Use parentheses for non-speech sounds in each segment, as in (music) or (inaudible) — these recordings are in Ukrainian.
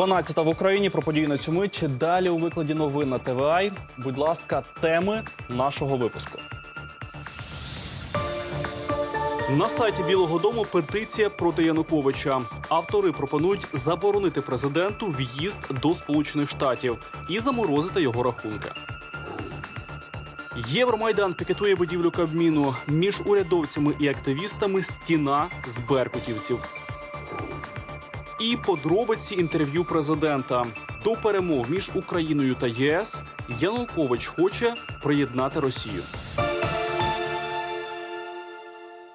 12 в Україні про події на цю мить. Далі у викладі новин на ТВА. Будь ласка, теми нашого випуску. На сайті Білого Дому петиція проти Януковича. Автори пропонують заборонити президенту в'їзд до Сполучених Штатів і заморозити його рахунки. Євромайдан пікетує будівлю Кабміну. Між урядовцями і активістами стіна з беркутівців. І подробиці інтерв'ю президента. До перемог між Україною та ЄС Янукович хоче приєднати Росію.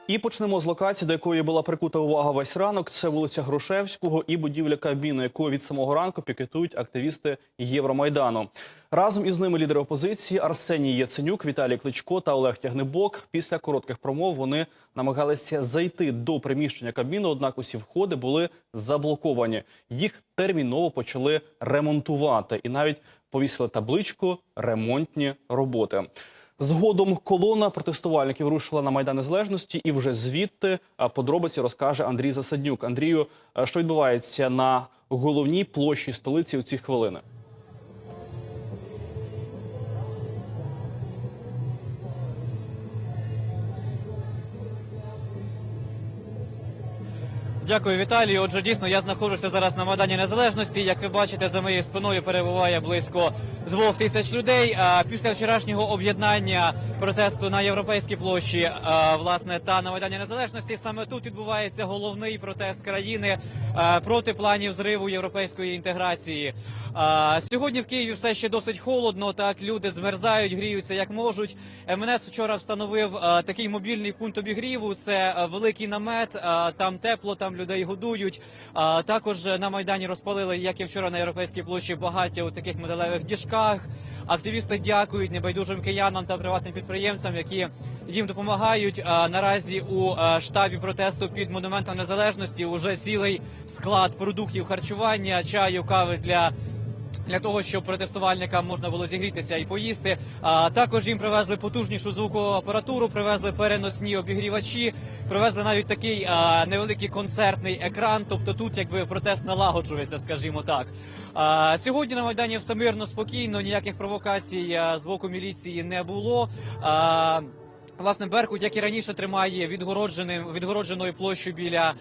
І почнемо з локації, до якої була прикута увага весь ранок. Це вулиця Грушевського і будівля Кабміну, яку від самого ранку пікетують активісти Євромайдану. Разом із ними лідери опозиції Арсеній Яценюк, Віталій Кличко та Олег Тягнебок. Після коротких промов вони намагалися зайти до приміщення Кабміну, однак усі входи були заблоковані. Їх терміново почали ремонтувати і навіть повісили табличку Ремонтні роботи. Згодом колона протестувальників рушила на майдан незалежності, і вже звідти подробиці розкаже Андрій Засаднюк. Андрію, що відбувається на головній площі столиці у ці хвилини? Дякую, Віталію. Отже, дійсно, я знаходжуся зараз на Майдані Незалежності. Як ви бачите, за моєю спиною перебуває близько двох тисяч людей. А після вчорашнього об'єднання протесту на європейській площі, власне, та на Майдані Незалежності, саме тут відбувається головний протест країни проти планів зриву європейської інтеграції. Сьогодні в Києві все ще досить холодно. Так люди змерзають, гріються як можуть. МНС вчора встановив такий мобільний пункт обігріву. Це великий намет. Там тепло, там людей годують. А також на майдані розпалили, як і вчора на європейській площі, багаття у таких металевих діжках. Активісти дякують небайдужим киянам та приватним підприємцям, які їм допомагають. А наразі у штабі протесту під монументом незалежності уже цілий склад продуктів харчування, чаю, кави для. Для того щоб протестувальникам можна було зігрітися і поїсти. А також їм привезли потужнішу звукову апаратуру, привезли переносні обігрівачі, привезли навіть такий невеликий концертний екран. Тобто тут якби протест налагоджується, скажімо так. Сьогодні на майдані все мирно, спокійно, ніяких провокацій з боку міліції не було. Власне, Беркут, як і раніше, тримає відгородженою площу біля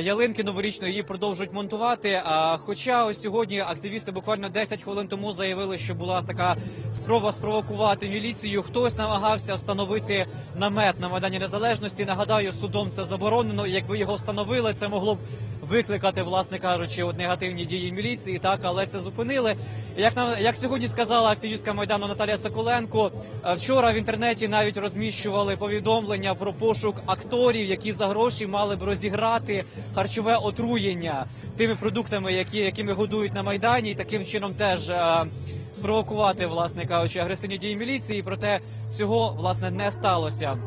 ялинки новорічної. Її продовжують монтувати. Хоча ось сьогодні активісти буквально 10 хвилин тому заявили, що була така спроба спровокувати міліцію. Хтось намагався встановити намет на майдані незалежності. Нагадаю, судом це заборонено. Якби його встановили, це могло б викликати, власне кажучи, от негативні дії міліції. Так, але це зупинили. Як на як сьогодні сказала активістка майдану Наталія Соколенко, е, вчора в інтернеті навіть розміщували повідомлення про пошук акторів, які за гроші мали б розіграти харчове отруєння тими продуктами, які якими годують на майдані, і таким чином теж. е, Спровокувати, власне кажучи, агресивні дії міліції, проте цього власне не сталося.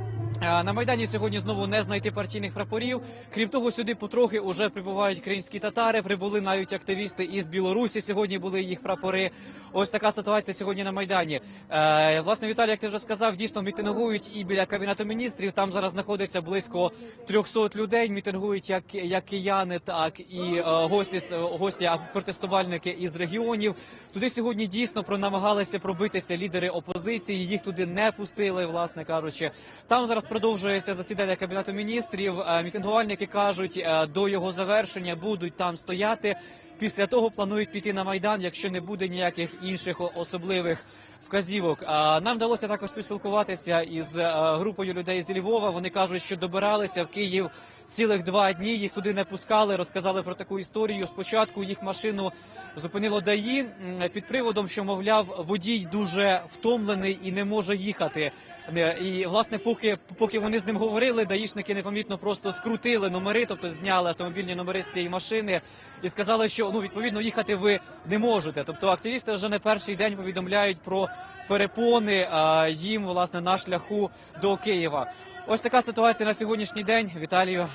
Е, На майдані сьогодні знову не знайти партійних прапорів. Крім того, сюди потрохи уже прибувають кримські татари. Прибули навіть активісти із Білорусі. Сьогодні були їх прапори. Ось така ситуація сьогодні на майдані. Е, власне, Віталій, як ти вже сказав, дійсно мітингують і біля кабінету міністрів. Там зараз знаходиться близько 300 людей. Мітингують як, як кияни, так і е, гості гості, протестувальники із регіонів. Туди сьогодні дійсно про намагалися пробитися лідери опозиції. Їх туди не пустили, власне кажучи. Там зараз продовжується засідання кабінету міністрів. Е, Мітингувальники кажуть, е, до його завершення будуть там стояти. Після того планують піти на майдан, якщо не буде ніяких інших особливих вказівок. Нам вдалося також поспілкуватися із е, групою людей з Львова. Вони кажуть, що добиралися в Київ цілих два дні. Їх туди не пускали. Розказали про таку історію. Спочатку їх машину зупинило ДАІ під приводом, що мовляв, водій дуже втомлений і не може їхати. Е, І власне, поки поки вони з ним говорили, даїшники непомітно просто скрутили номери, тобто зняли автомобільні номери з цієї машини і сказали, що ну відповідно їхати ви не можете. Тобто активісти вже не перший день повідомляють про перепони а, їм власне на шляху до Києва. Ось така ситуація на сьогоднішній день. Віталію.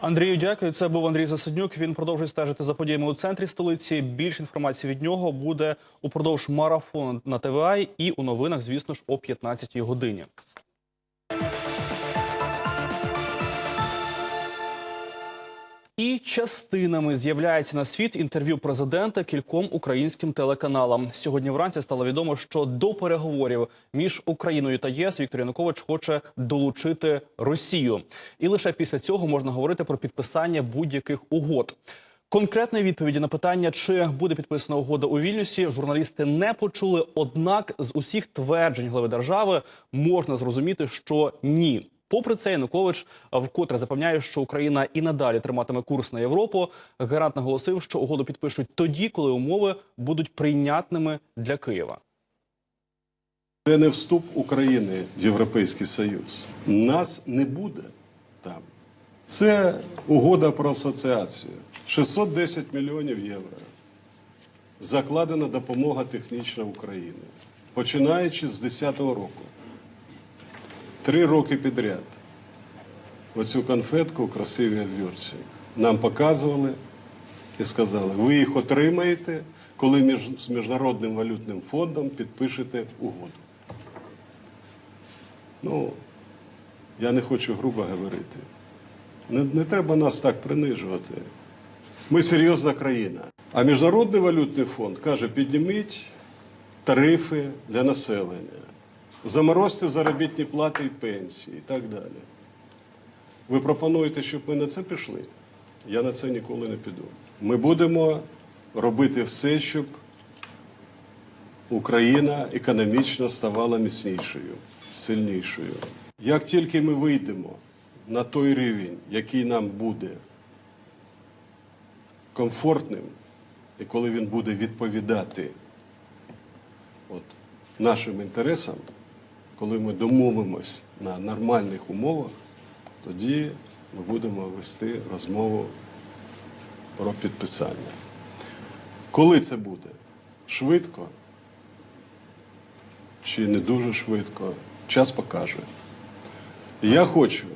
Андрію, дякую. Це був Андрій Засаднюк. Він продовжує стежити за подіями у центрі столиці. Більше інформації від нього буде упродовж марафону на ТВА і у новинах, звісно ж, о 15-й годині. І частинами з'являється на світ інтерв'ю президента кільком українським телеканалам. Сьогодні вранці стало відомо, що до переговорів між Україною та ЄС Віктор Янукович хоче долучити Росію, і лише після цього можна говорити про підписання будь-яких угод. Конкретної відповіді на питання, чи буде підписана угода у Вільнюсі, журналісти не почули. Однак з усіх тверджень глави держави можна зрозуміти, що ні. Попри це, Янукович вкотре запевняє, що Україна і надалі триматиме курс на Європу. Гарант наголосив, що угоду підпишуть тоді, коли умови будуть прийнятними для Києва. Це не вступ України в Європейський Союз. Нас не буде там. Це угода про асоціацію. 610 мільйонів євро. Закладена допомога технічна України. Починаючи з 2010 року. Три роки підряд. Оцю конфетку красиві обвірці нам показували і сказали, ви їх отримаєте, коли між, з Міжнародним валютним фондом підпишете угоду. Ну, я не хочу грубо говорити. Не, не треба нас так принижувати. Ми серйозна країна. А Міжнародний валютний фонд каже, підніміть тарифи для населення, заморозьте заробітні плати і пенсії і так далі. Ви пропонуєте, щоб ми на це пішли? Я на це ніколи не піду. Ми будемо робити все, щоб Україна економічно ставала міцнішою, сильнішою. Як тільки ми вийдемо на той рівень, який нам буде комфортним, і коли він буде відповідати от, нашим інтересам, коли ми домовимось на нормальних умовах, тоді ми будемо вести розмову про підписання. Коли це буде? Швидко чи не дуже швидко? Час покаже. Я хочу,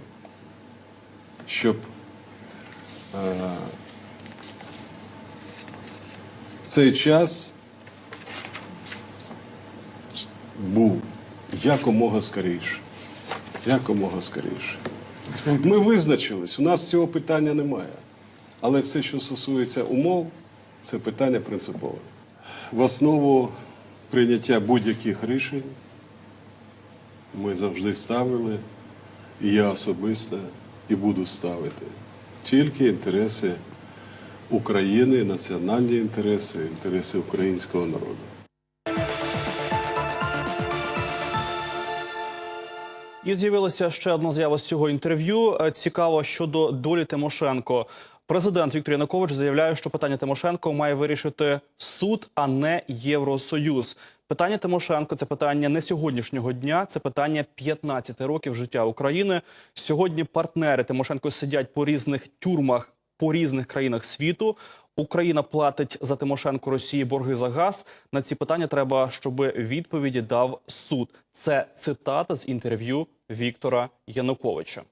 щоб е, цей час був якомога скоріше. Якомога скоріше. Ми визначились, у нас цього питання немає. Але все, що стосується умов, це питання принципове. В основу прийняття будь-яких рішень ми завжди ставили, і я особисто і буду ставити тільки інтереси України, національні інтереси, інтереси українського народу. І з'явилася ще одна заява з цього інтерв'ю. Е, Цікаво щодо долі Тимошенко. Президент Віктор Янукович заявляє, що питання Тимошенко має вирішити суд, а не Євросоюз. Питання Тимошенко це питання не сьогоднішнього дня, це питання 15 років життя України. Сьогодні партнери Тимошенко сидять по різних тюрмах по різних країнах світу. Україна платить за Тимошенко Росії борги за газ. На ці питання треба, щоб відповіді дав суд. Це цитата з інтерв'ю Віктора Януковича.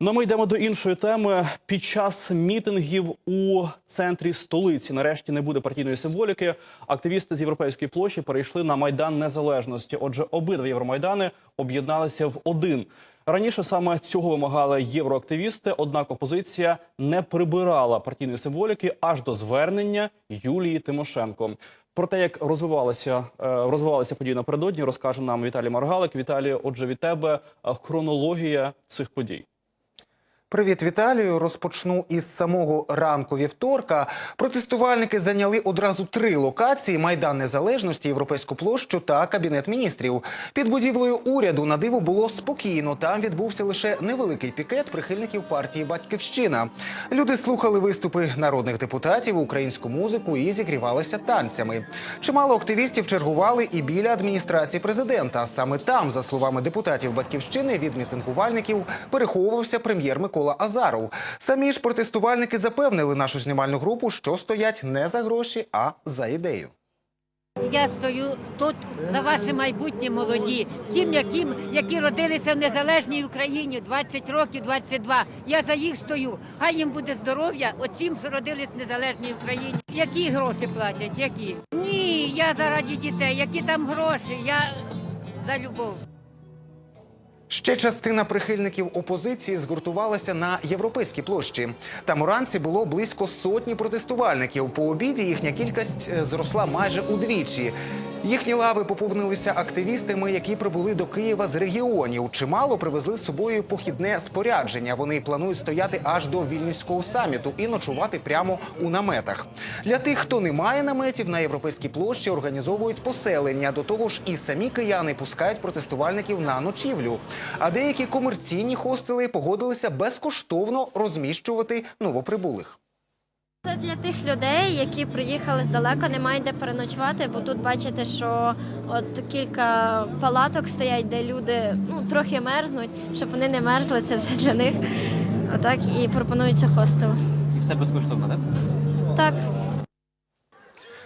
Ну, ми йдемо до іншої теми. Під час мітингів у центрі столиці нарешті не буде партійної символіки. Активісти з європейської площі перейшли на майдан незалежності. Отже, обидва євромайдани об'єдналися в один. Раніше саме цього вимагали євроактивісти. Однак опозиція не прибирала партійної символіки аж до звернення Юлії Тимошенко. Про те, як розвивалися е, розвивалися події напередодні, розкаже нам Віталій Маргалик. Віталій, отже, від тебе е, хронологія цих подій. Привіт, Віталію. Розпочну із самого ранку вівторка. Протестувальники зайняли одразу три локації: Майдан Незалежності, Європейську площу та Кабінет міністрів. Під будівлею уряду на диво було спокійно. Там відбувся лише невеликий пікет прихильників партії Батьківщина. Люди слухали виступи народних депутатів, українську музику і зігрівалися танцями. Чимало активістів чергували і біля адміністрації президента. Саме там, за словами депутатів Батьківщини, від мітингувальників переховувався прем'єр Микола Азаров. Самі ж протестувальники запевнили нашу знімальну групу, що стоять не за гроші, а за ідею. Я стою тут за ваше майбутнє молоді, тим, яким, які родилися в незалежній Україні 20 років, 22. Я за їх стою. Хай їм буде здоров'я, оцім, що родились в незалежній Україні. Які гроші платять? Які? Ні, я заради дітей. Які там гроші? Я за любов. Ще частина прихильників опозиції згуртувалася на європейській площі. Там уранці було близько сотні протестувальників. По обіді їхня кількість е, зросла майже удвічі. Їхні лави поповнилися активістами, які прибули до Києва з регіонів. Чимало привезли з собою похідне спорядження. Вони планують стояти аж до вільнюського саміту і ночувати прямо у наметах. Для тих, хто не має наметів, на європейській площі організовують поселення. До того ж, і самі кияни пускають протестувальників на ночівлю. А деякі комерційні хостели погодилися безкоштовно розміщувати новоприбулих. Це для тих людей, які приїхали здалека, не мають де переночувати, бо тут бачите, що от кілька палаток стоять, де люди ну трохи мерзнуть, щоб вони не мерзли. Це все для них. Отак і пропонується хостел. І все безкоштовно, так? Так.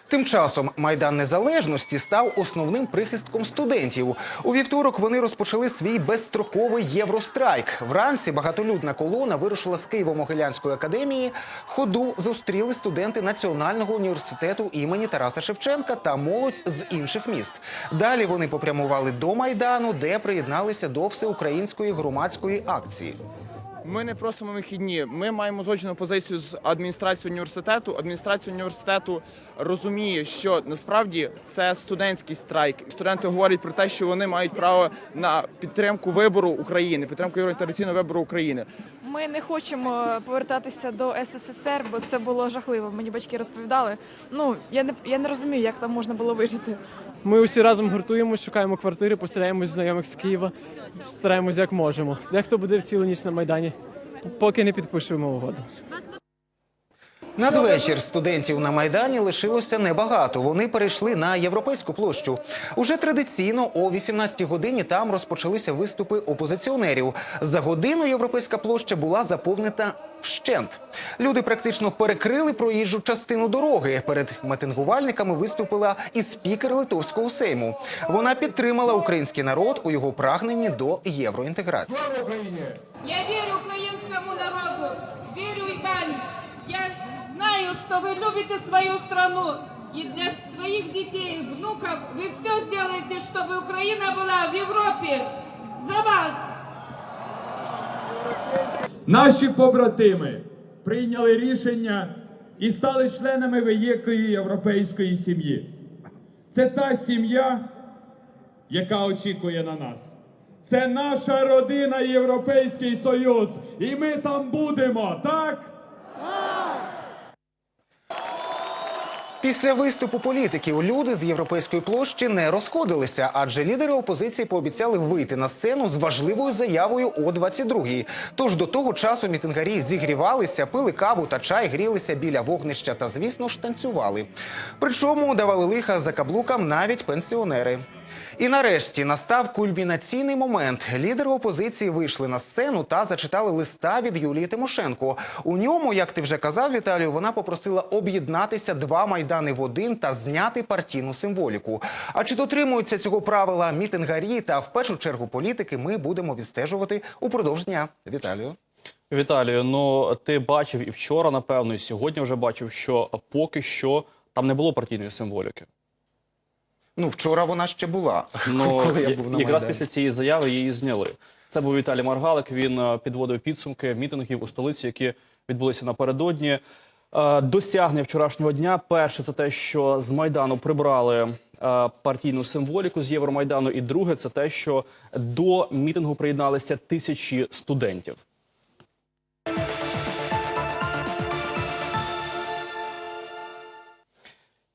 Тим часом майдан незалежності став основним прихистком студентів. У вівторок вони розпочали свій безстроковий єврострайк. Вранці багатолюдна колона вирушила з Києво-Могилянської академії. Ходу зустріли студенти Національного університету імені Тараса Шевченка та молодь з інших міст. Далі вони попрямували до майдану, де приєдналися до всеукраїнської громадської акції. Ми не просимо вихідні. Ми маємо злочинну позицію з адміністрацією університету. Адміністрація університету розуміє, що насправді це студентський страйк. Студенти говорять про те, що вони мають право на підтримку вибору України, підтримку євроінтеграційного вибору України. Ми не хочемо повертатися до СССР, бо це було жахливо. Мені батьки розповідали. Ну я не я не розумію, як там можна було вижити. Ми усі разом гуртуємо, шукаємо квартири, поселяємось знайомих з Києва, стараємось як можемо. Дехто буде в цілу ніч на майдані, поки не підпишемо угоду. Надвечір студентів на майдані лишилося небагато. Вони перейшли на європейську площу. Уже традиційно о 18-й годині там розпочалися виступи опозиціонерів. За годину європейська площа була заповнена вщент. Люди практично перекрили проїжджу частину дороги. Перед митингувальниками виступила і спікер Литовського сейму. Вона підтримала український народ у його прагненні до євроінтеграції. Я верю украинскому народу, верю и вам. Я знаю, что вы любите свою страну. И для своих детей, внуков вы все сделаете, чтобы Украина была в Европе. За вас! Наші побратими прийняли рішення і стали членами великої європейської сім'ї. Це та сім'я, яка очікує на нас. Це наша родина Європейський Союз. І ми там будемо, так? Після виступу політиків люди з європейської площі не розходилися, адже лідери опозиції пообіцяли вийти на сцену з важливою заявою о 22-й. Тож до того часу мітингарі зігрівалися, пили каву та чай, грілися біля вогнища та, звісно ж, танцювали. Причому давали лиха за каблукам навіть пенсіонери. І нарешті настав кульмінаційний момент. Лідери опозиції вийшли на сцену та зачитали листа від Юлії Тимошенко. У ньому, як ти вже казав, Віталію, вона попросила об'єднатися два майдани в один та зняти партійну символіку. А чи дотримуються цього правила мітингарі та в першу чергу політики? Ми будемо відстежувати упродовж дня. Віталію. Віталію, ну ти бачив і вчора, напевно, і сьогодні вже бачив, що поки що там не було партійної символіки. Ну вчора вона ще була. (laughs) Ну коли я був на якраз Майдані. після цієї заяви її зняли. Це був Віталій Маргалик. Він е, підводив підсумки мітингів у столиці, які відбулися напередодні. Е, Досягнення вчорашнього дня. Перше, це те, що з майдану прибрали е, партійну символіку з Євромайдану. І друге, це те, що до мітингу приєдналися тисячі студентів.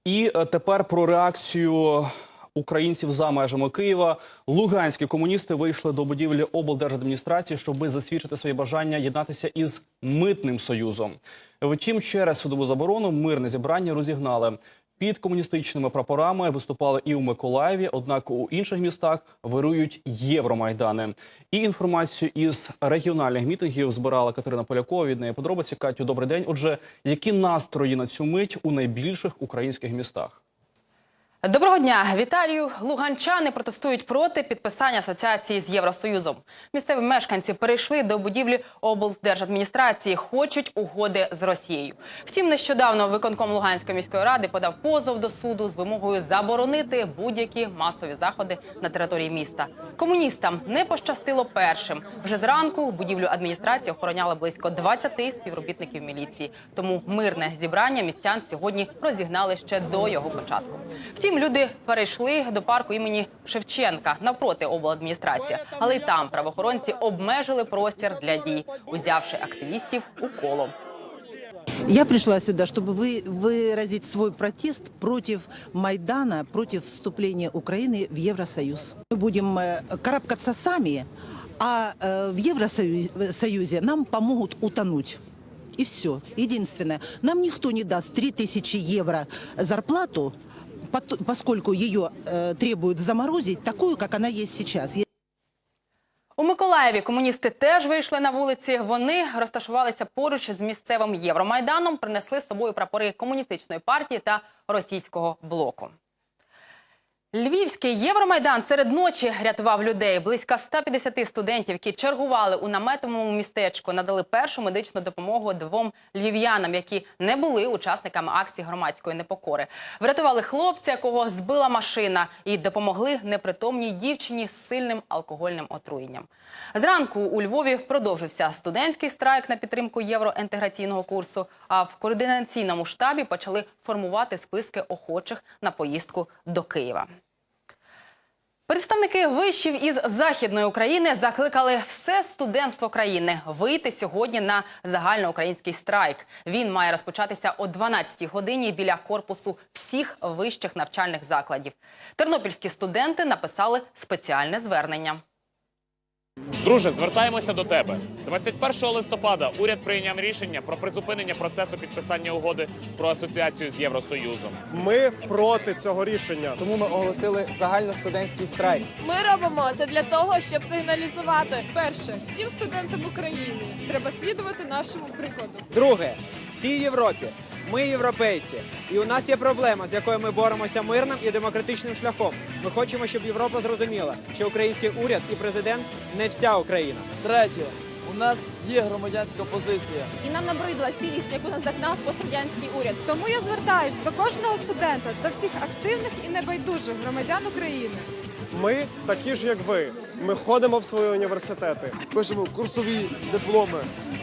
І е, тепер про реакцію українців за межами Києва. Луганські комуністи вийшли до будівлі облдержадміністрації, щоби засвідчити своє бажання єднатися із митним союзом. Втім, через судову заборону мирне зібрання розігнали. Під комуністичними прапорами виступали і у Миколаєві, однак у інших містах вирують євромайдани. І інформацію із регіональних мітингів збирала Катерина Полякова. Від неї подробиці Катю, добрий день. Отже, які настрої на цю мить у найбільших українських містах? Доброго дня, Віталію. Луганчани протестують проти підписання асоціації з Євросоюзом. Місцеві мешканці перейшли до будівлі облдержадміністрації, хочуть угоди з Росією. Втім, нещодавно виконком Луганської міської ради подав позов до суду з вимогою заборонити будь-які масові заходи на території міста. Комуністам не пощастило першим. Вже зранку будівлю адміністрації охороняли близько 20 співробітників міліції. Тому мирне зібрання містян сьогодні розігнали ще до його початку. Втім, люди перейшли до парку імені Шевченка навпроти обладміністрації, але й там правоохоронці обмежили простір для дій, узявши активістів у коло. Я пришла сюда, чтобы вы, выразить свой протест против Майдана, против вступления Украины в Евросоюз. Мы будем э, карабкаться сами, а э, в Евросоюзе нам помогут утонуть. И все. Единственное, нам никто не даст 3000 евро зарплату, пот- поскольку ее э, требуют заморозить, такую, как она есть сейчас. У Миколаєві комуністи теж вийшли на вулиці. Вони розташувалися поруч з місцевим Євромайданом, принесли з собою прапори комуністичної партії та російського блоку. Львівський Євромайдан серед ночі рятував людей. Близько 150 студентів, які чергували у наметовому містечку, надали першу медичну допомогу двом львів'янам, які не були учасниками акції громадської непокори. Врятували хлопця, якого збила машина, і допомогли непритомній дівчині з сильним алкогольним отруєнням. Зранку у Львові продовжився студентський страйк на підтримку євроінтеграційного курсу. А в координаційному штабі почали формувати списки охочих на поїздку до Києва. Представники вишів із західної України закликали все студентство країни вийти сьогодні на загальноукраїнський страйк. Він має розпочатися о 12-й годині біля корпусу всіх вищих навчальних закладів. Тернопільські студенти написали спеціальне звернення. Друже, звертаємося до тебе. 21 листопада уряд прийняв рішення про призупинення процесу підписання угоди про асоціацію з Євросоюзом. Ми проти цього рішення. Тому ми оголосили загальностудентський страйк. Ми робимо це для того, щоб сигналізувати. Перше, всім студентам України треба слідувати нашому прикладу. Друге, всій Європі. Ми європейці, і у нас є проблема, з якою ми боремося мирним і демократичним шляхом. Ми хочемо, щоб Європа зрозуміла, що український уряд і президент не вся Україна. Третє, у нас є громадянська позиція. І нам набридла сірість, яку нас загнав пострадянський уряд. Тому я звертаюсь до кожного студента, до всіх активних і небайдужих громадян України. Ми такі ж, як ви. Ми ходимо в свої університети. Пишемо курсові дипломи.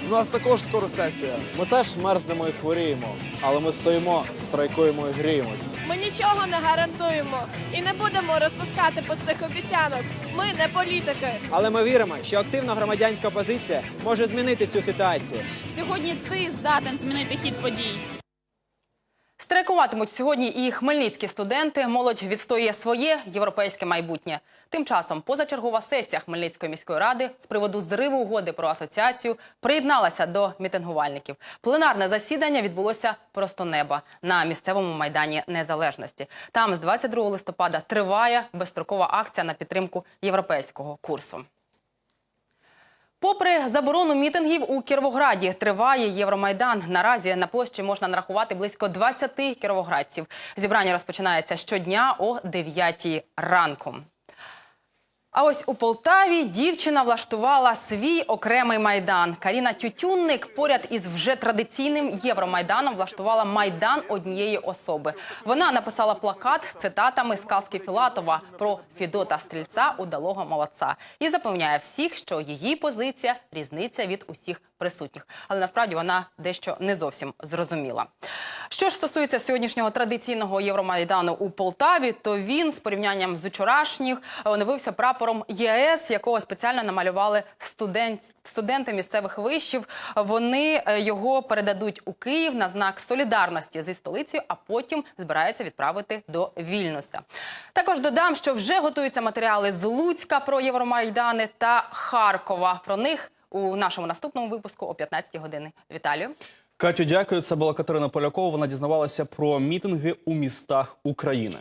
У нас також скоро сесія. Ми теж мерзнемо і хворіємо, але ми стоїмо, страйкуємо і гріємось. Ми нічого не гарантуємо і не будемо розпускати пустих обіцянок. Ми не політики. Але ми віримо, що активна громадянська позиція може змінити цю ситуацію. Сьогодні ти здатен змінити хід подій. Страйкуватимуть сьогодні і хмельницькі студенти. Молодь відстоює своє європейське майбутнє. Тим часом позачергова сесія Хмельницької міської ради з приводу зриву угоди про асоціацію приєдналася до мітингувальників. Пленарне засідання відбулося просто неба на місцевому майдані незалежності. Там з 22 листопада триває безстрокова акція на підтримку європейського курсу. Попри заборону мітингів у Кіровограді триває Євромайдан. Наразі на площі можна нарахувати близько 20 кіровоградців. Зібрання розпочинається щодня о 9 ранку. А ось у Полтаві дівчина влаштувала свій окремий майдан. Каріна Тютюнник поряд із вже традиційним Євромайданом влаштувала майдан однієї особи. Вона написала плакат з цитатами з казки Філатова про Фідота Стрільця удалого молодця і запевняє всіх, що її позиція різниця від усіх присутніх. Але насправді вона дещо не зовсім зрозуміла. Що ж стосується сьогоднішнього традиційного Євромайдану у Полтаві, то він з порівнянням з учорашніх оновився прапором ЄС, якого спеціально намалювали студент, студенти місцевих вишів. Вони е, його передадуть у Київ на знак солідарності зі столицею, а потім збираються відправити до Вільнюса. Також додам, що вже готуються матеріали з Луцька про Євромайдани та Харкова. Про них у нашому наступному випуску о 15 години. Віталію. Катю, дякую. Це була Катерина Полякова. Вона дізнавалася про мітинги у містах України.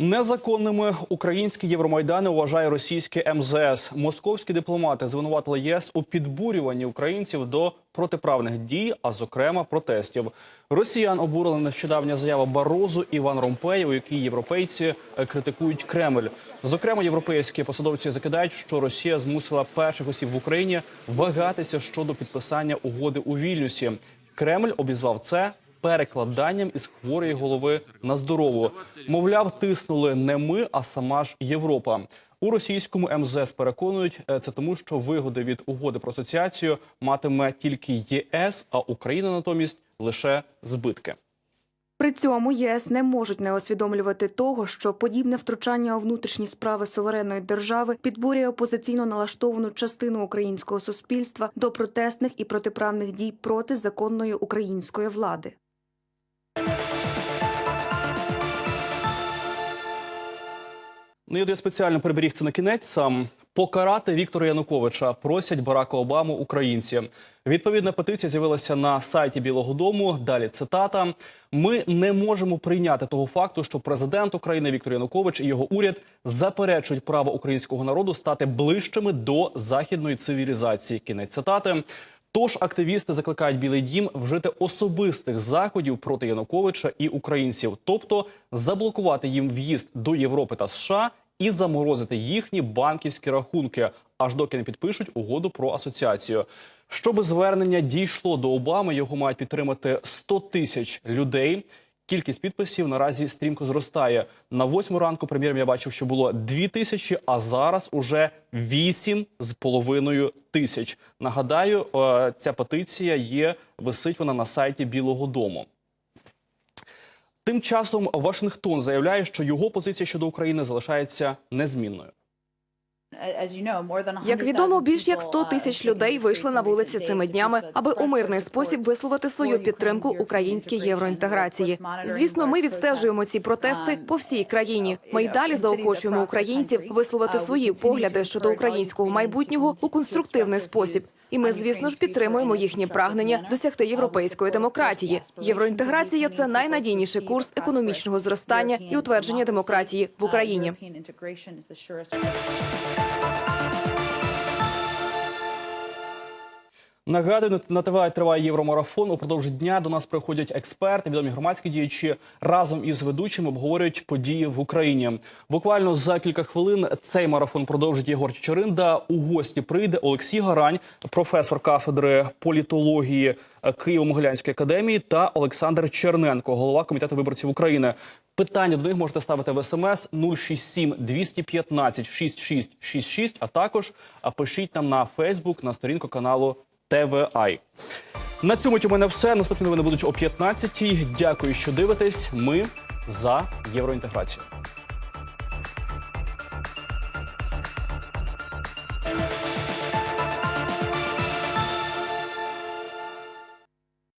Незаконними українські євромайдани вважає російське МЗС. Московські дипломати звинуватили ЄС у підбурюванні українців до протиправних дій, а зокрема протестів. Росіян обурила нещодавня заява Барозу Іван Ромпея, у якій європейці е, критикують Кремль. Зокрема, європейські посадовці закидають, що Росія змусила перших осіб в Україні вагатися щодо підписання угоди у Вільнюсі. Кремль обізвав це перекладанням із хворої голови на здорову. Мовляв, тиснули не ми, а сама ж Європа. У російському МЗС переконують е, це тому, що вигоди від угоди про асоціацію матиме тільки ЄС, а Україна натомість лише збитки. При цьому ЄС не можуть не усвідомлювати того, що подібне втручання у внутрішні справи суверенної держави підбурює опозиційно налаштовану частину українського суспільства до протестних і протиправних дій проти законної української влади. Ну, і я спеціально приберіг це на кінець сам. Покарати Віктора Януковича просять Барака Обаму українці. Відповідна петиція з'явилася на сайті Білого Дому. Далі цитата: Ми не можемо прийняти того факту, що президент України Віктор Янукович і його уряд заперечують право українського народу стати ближчими до західної цивілізації. Кінець цитати. Тож активісти закликають Білий Дім вжити особистих заходів проти Януковича і українців, тобто заблокувати їм в'їзд до Європи та США і заморозити їхні банківські рахунки, аж доки не підпишуть угоду про асоціацію. Щоби звернення дійшло до Обами, його мають підтримати 100 тисяч людей. Кількість підписів наразі стрімко зростає. На восьму ранку прем'єром я бачив, що було дві тисячі, а зараз уже вісім з половиною тисяч. Нагадаю, е, ця петиція є, висить вона на сайті Білого Дому. Тим часом Вашингтон заявляє, що його позиція щодо України залишається незмінною. Як відомо, більш як 100 тисяч людей вийшли на вулиці цими днями, аби у мирний спосіб висловити свою підтримку українській євроінтеграції. Звісно, ми відстежуємо ці протести по всій країні. Ми й далі заохочуємо українців висловити свої погляди щодо українського майбутнього у конструктивний спосіб. І ми, звісно ж, підтримуємо їхнє прагнення досягти європейської демократії. Євроінтеграція це найнадійніший курс економічного зростання і утвердження демократії в Україні. Нагадую, на ТВ триває євромарафон. Упродовж дня до нас приходять експерти, відомі громадські діячі разом із ведучими обговорюють події в Україні. Буквально за кілька хвилин цей марафон продовжить Єгор Чечеринда. У гості прийде Олексій Гарань, професор кафедри політології Києво-Могилянської академії, та Олександр Черненко, голова комітету виборців України. Питання до них можете ставити в смс 067 215 6666, а також пишіть нам на Фейсбук на сторінку каналу ТВАЙ. На цьому у мене все. Наступні новини будуть о 15-й. Дякую, що дивитесь. Ми за євроінтеграцію.